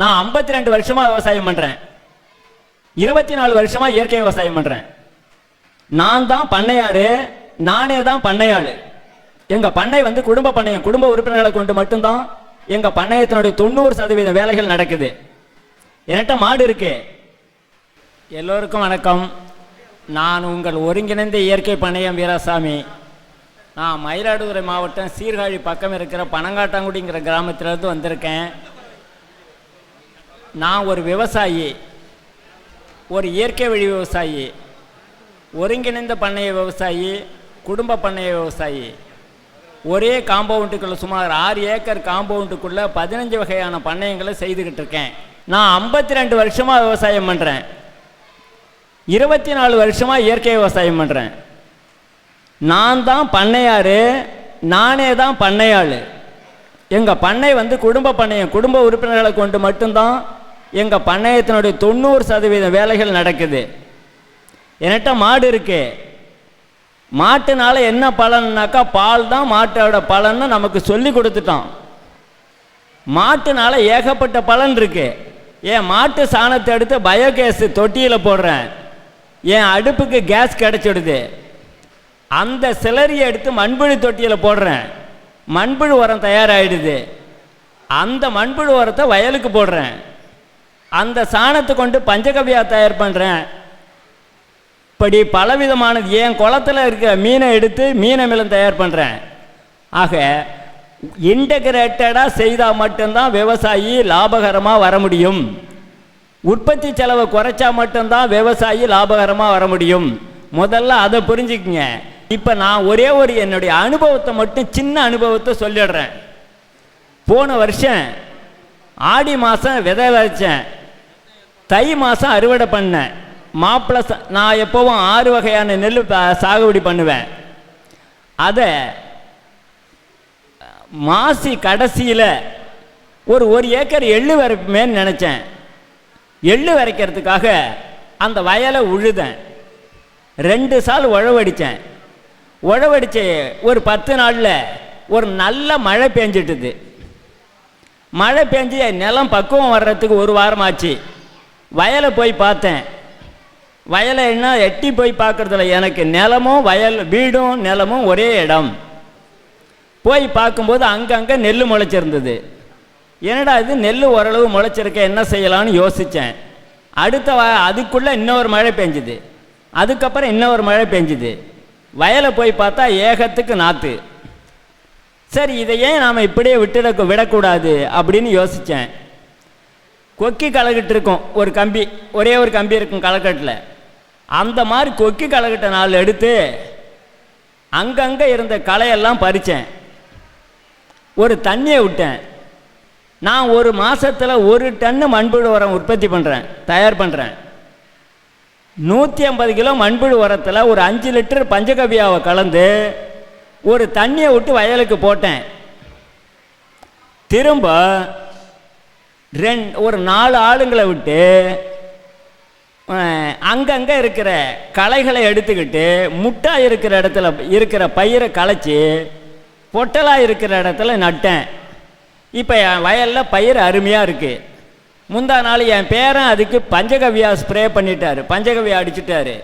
நான் ஐம்பத்தி ரெண்டு வருஷமா விவசாயம் பண்றேன். இருபத்தி நாலு வருஷமா இயற்கை விவசாயம் பண்றேன். நான் தான் பண்ணையாரு நானே தான் பண்ணையாளு. எங்க பண்ணை வந்து குடும்ப பண்ணையம் குடும்ப உறுப்பினர்களை கொண்டு மட்டும்தான் எங்க பண்ணையத்தினுடைய தொண்ணூறு சதவீத வேலைகள் நடக்குது. என்கிட்ட மாடு இருக்கு. எல்லோருக்கும் வணக்கம். நான் உங்கள் ஒருங்கிணைந்த இயற்கை பண்ணையம் வீராசாமி. நான் மயிலாடுதுறை மாவட்டம் சீர்காழி பக்கம் இருக்கிற பனங்காட்டாங்குடிங்கிற கிராமத்திலிருந்து வந்திருக்கேன். நான் ஒரு விவசாயி ஒரு இயற்கை வழி விவசாயி ஒருங்கிணைந்த பண்ணைய விவசாயி குடும்ப பண்ணைய விவசாயி. ஒரே காம்பவுண்டுக்குள்ள சுமார் ஆறு ஏக்கர் காம்பவுண்டுக்குள்ள பதினஞ்சு வகையான பண்ணையங்களை செய்துக்கிட்டு இருக்கேன். நான் ஐம்பத்தி ரெண்டு வருஷமாக விவசாயம் பண்ணுறேன் இருபத்தி நாலு வருஷமாக இயற்கை விவசாயம் பண்ணுறேன் நான் தான் பண்ணையாறு நானே தான் பண்ணையாள். எங்கள் பண்ணை வந்து குடும்ப பண்ணையம் குடும்ப உறுப்பினர்களை கொண்டு மட்டும்தான் எங்கள் பண்ணையத்தினுடைய தொண்ணூறு சதவீதம் வேலைகள் நடக்குது. என்கிட்ட மாடு இருக்கு. மாட்டுனால என்ன பலன்னாக்கா பால் தான் மாட்டோட பலன்னு நமக்கு சொல்லி கொடுத்துட்டோம். மாட்டுனால ஏகப்பட்ட பலன் இருக்கு. என் மாட்டு சாணத்தை எடுத்து பயோகேஸ் தொட்டியில் போடுறேன். என் அடுப்புக்கு கேஸ் கிடச்சிடுது. அந்த சிலரியை எடுத்து மண்புழு தொட்டியில் போடுறேன். மண்புழு உரம் தயாராகிடுது அந்த மண்புழு உரத்தை வயலுக்கு போடுறேன். அந்த சாணத்தை கொண்டு பஞ்சகவியா தயார் பண்ணுறேன் இப்படி பலவிதமானது. என் குளத்துல இருக்கிற மீனை எடுத்து மீனை மிளம் தயார் பண்ணுறேன் ஆக இன்டகிரேட்டடாக செய்தால் மட்டும்தான் விவசாயி லாபகரமாக வர முடியும். உற்பத்தி செலவை குறைச்சா மட்டும்தான் விவசாயி லாபகரமாக வர முடியும். முதல்ல அதை புரிஞ்சுக்குங்க. இப்போ நான் ஒரே ஒரு என்னுடைய அனுபவத்தை மட்டும் சின்ன அனுபவத்தை சொல்லிடுறேன். போன வருஷம் ஆடி மாதம் விதை விதைச்சேன். தை மாதம் அறுவடை பண்ணேன் மாப்பிள்ளை நான் எப்போவும் ஆறு வகையான நெல் சாகுபடி பண்ணுவேன். அதை மாசி கடைசியில் ஒரு ஒரு ஏக்கர் எள்ளு வரைப்புமேன்னு நினச்சேன். எள்ளு வரைக்கிறதுக்காக அந்த வயலை உழுதேன். ரெண்டு சால் உழவடித்தேன் உழவடிச்சு ஒரு பத்து நாளில் ஒரு நல்ல மழை பெஞ்சிட்டுது. மழை பெஞ்சு நிலம் பக்குவம் வர்றதுக்கு ஒரு வாரம் ஆச்சு வயலை போய் பார்த்தேன். வயலை என்ன எட்டி போய் பார்க்குறதில்ல எனக்கு நிலமும் வயல் வீடும் நிலமும் ஒரே இடம். போய் பார்க்கும்போது அங்கங்கே நெல் முளைச்சிருந்தது. என்னடா இது நெல் ஓரளவு முளைச்சிருக்க என்ன செய்யலாம்னு யோசித்தேன் அடுத்த வ அதுக்குள்ளே இன்னொரு மழை பெஞ்சுது. அதுக்கப்புறம் இன்னொரு மழை பெஞ்சுது. வயலை போய் பார்த்தா ஏகத்துக்கு நாற்று சரி இதை ஏன் நாம் இப்படியே விட்டுட விடக்கூடாது அப்படின்னு யோசித்தேன் கொக்கி கலகிட்டு இருக்கும். ஒரு கம்பி ஒரே ஒரு கம்பி இருக்கும் களக்கட்டில் அந்த மாதிரி கொக்கி களைகிட்ட நாள் எடுத்து அங்கங்கே இருந்த களையெல்லாம் பறித்தேன் ஒரு தண்ணியை விட்டேன். நான் ஒரு மாதத்தில் ஒரு டன்னு மண்புழு உரம் உற்பத்தி பண்ணுறேன் தயார் பண்ணுறேன் நூற்றி ஐம்பது கிலோ மண்புழு உரத்தில் ஒரு அஞ்சு லிட்டர் பஞ்சகவியாவை கலந்து ஒரு தண்ணியை விட்டு வயலுக்கு போட்டேன். திரும்ப ரெண் ஒரு நாலு ஆளுங்களை விட்டு அங்கங்கே இருக்கிற களைகளை எடுத்துக்கிட்டு முட்டா இருக்கிற இடத்துல இருக்கிற பயிரை களைச்சி பொட்டலாக இருக்கிற இடத்துல நட்டேன். இப்போ என் வயலில் பயிர் அருமையாக இருக்குது முந்தா நாள் என் பேரன் அதுக்கு பஞ்சகவியா ஸ்ப்ரே பண்ணிட்டாரு. பஞ்சகவியா அடிச்சிட்டாரு.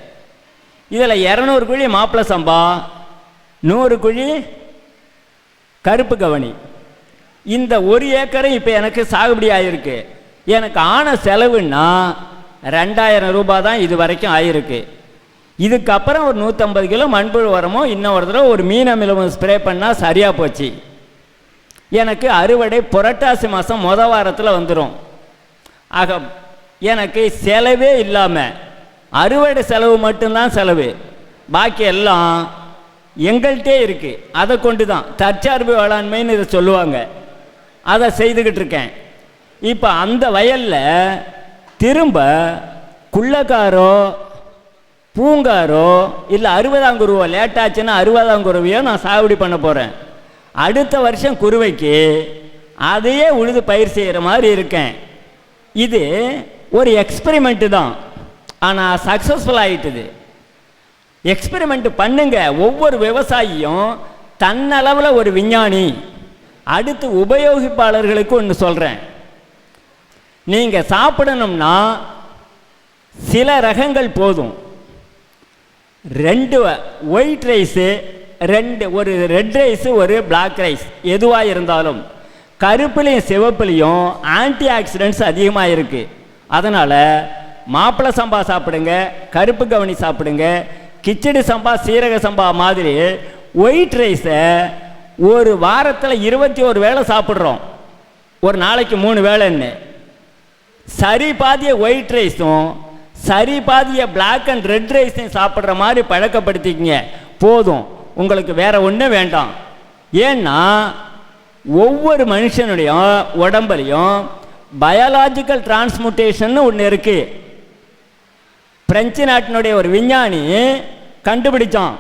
இதில் இரநூறு குழி மாப்பிள சம்பா நூறு குழி கருப்பு கவனி. இந்த ஒரு ஏக்கரும் இப்போ எனக்கு சாகுபடி ஆகிருக்கு எனக்கு ஆன செலவுன்னா ரெண்டாயிரம் ரூபாய் தான் இது வரைக்கும் ஆயிருக்கு. இதுக்கப்புறம் ஒரு நூற்றம்பது கிலோ மண்புழு உரமோ இன்னும் ஒரு தடவை ஒரு மீன் அமிலமும் ஸ்ப்ரே பண்ணால் சரியாக போச்சு. எனக்கு அறுவடை புரட்டாசி மாதம் முத வாரத்தில் வந்துடும் ஆக எனக்கு செலவே இல்லாமல் அறுவடை செலவு மட்டும்தான் செலவு. பாக்கி எல்லாம் எங்கள்கிட்டே இருக்குது அதை கொண்டு தான் தற்சார்பு வேளாண்மைன்னு இதை சொல்லுவாங்க. அதை செய்துக்கிட்டு இருக்கேன். இப்போ அந்த வயலில் திரும்ப குள்ளக்காரோ பூங்காரோ இல்லை அறுபதாம் குருவோ லேட்டாச்சுன்னா அறுபதாம் குருவையோ நான் சாகுபடி பண்ண போகிறேன் அடுத்த வருஷம் குருவைக்கு அதையே உழுது பயிர் செய்கிற மாதிரி இருக்கேன். இது ஒரு எக்ஸ்பெரிமெண்ட்டு தான். ஆனால் சக்ஸஸ்ஃபுல் ஆகிட்டுது எக்ஸ்பெரிமெண்ட் பண்ணுங்க. ஒவ்வொரு விவசாயியும் தன்னளவில் ஒரு விஞ்ஞானி. அடுத்து உபயோகிப்பாளர்களுக்கு ஒன்று சொல்கிறேன் நீங்கள் சாப்பிடணும்னா சில ரகங்கள் போதும். ரெண்டு ஒயிட் ரைஸு ரெண்டு ஒரு ரெட் ரைஸு ஒரு பிளாக் ரைஸ் எதுவாக இருந்தாலும். கருப்புலையும் சிவப்புலையும் ஆன்டி ஆக்சிடென்ட்ஸ் அதிகமாக இருக்குது அதனால் மாப்பிளை சம்பா சாப்பிடுங்க கருப்பு கவனி சாப்பிடுங்க கிச்சடி சம்பா சீரக சம்பா மாதிரி ஒயிட் ரைஸை ஒரு வாரத்தில் இருபத்தி ஒரு வேளை சாப்பிட்றோம். ஒரு நாளைக்கு மூணு வேளைன்னு. சரி பாதிய ஒயிட் ரைஸும் சரி பாதிய பிளாக் அண்ட் ரெட் ரைஸையும் சாப்பிட்ற மாதிரி பழக்கப்படுத்திக்கிங்க. போதும். உங்களுக்கு வேற ஒன்றும் வேண்டாம். ஏன்னா ஒவ்வொரு மனுஷனுடைய உடம்புலையும் பயாலாஜிக்கல் டிரான்ஸ்முட்டேஷன் ஒன்று இருக்குது பிரெஞ்சு நாட்டினுடைய ஒரு விஞ்ஞானி கண்டுபிடிச்சான்.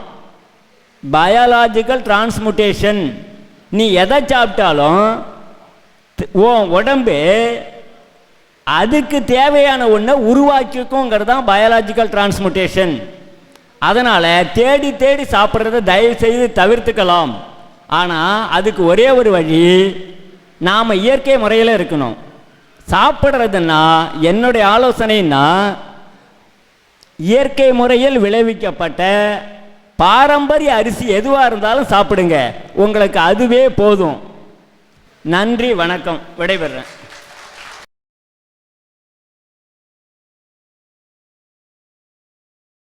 பயாலாஜிக்கல் டிரான்ஸ்முட்டேஷன் நீ எதை சாப்பிட்டாலும் த- உன் உடம்பு அதுக்கு தேவையான ஒன்றை உருவாக்கிக்குங்கிறது தான் பயாலாஜிக்கல் டிரான்ஸ்முட்டேஷன் அதனால் தேடி தேடி சாப்பிட்றத தயவு செய்து தவிர்த்துக்கலாம். ஆனால் அதுக்கு ஒரே ஒரு வழி நாம் இயற்கை முறையில் இருக்கணும். சாப்பிட்றதுன்னா என்னுடைய ஆலோசனைன்னா இயற்கை முறையில் விளைவிக்கப்பட்ட பாரம்பரிய அரிசி எதுவாக இருந்தாலும் சாப்பிடுங்க. உங்களுக்கு அதுவே போதும். நன்றி வணக்கம். விடைபெறேன்